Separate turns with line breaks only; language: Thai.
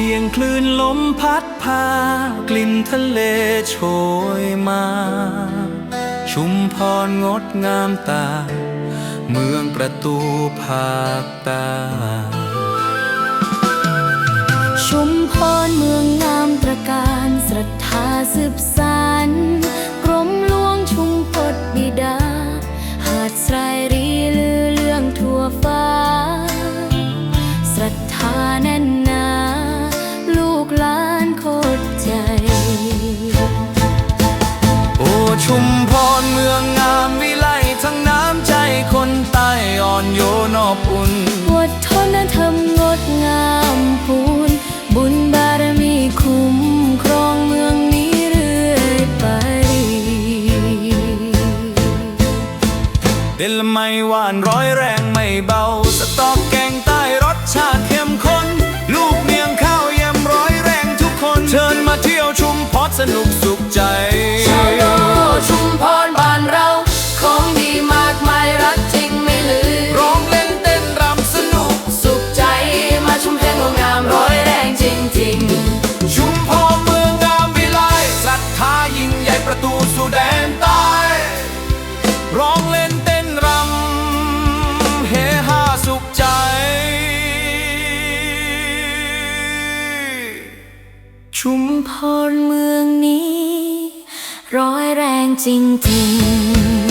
สียงคลื่นลมพัดพากลิ่นทะเลโชยมา ชุมพรงดงามตา เมืองประตูภาคใต้
ชุมพรเมืองงามตระการศรัทธาสืบส
ชุมพรเมืองงามวิไลทั้งน้ำใจคนใต้อ่อนโยนอบอุ่นอ
ดทนและทำงดงามพูน บุญบารมีคุ้มครองเมืองนี้เรื่อยไป
เด่นละไม่หวานร้อยแรงไม่เบา สตอกแกงใต้รสชาติเข้มข้น ลูกเมียงข้าวเยี่ยมร้อยแรงทุกคน เชิญมาเที่ยวชุมพรสนุกสุขใจ
ชุมพรเมืองนี้ ร้อยแรงจริงๆ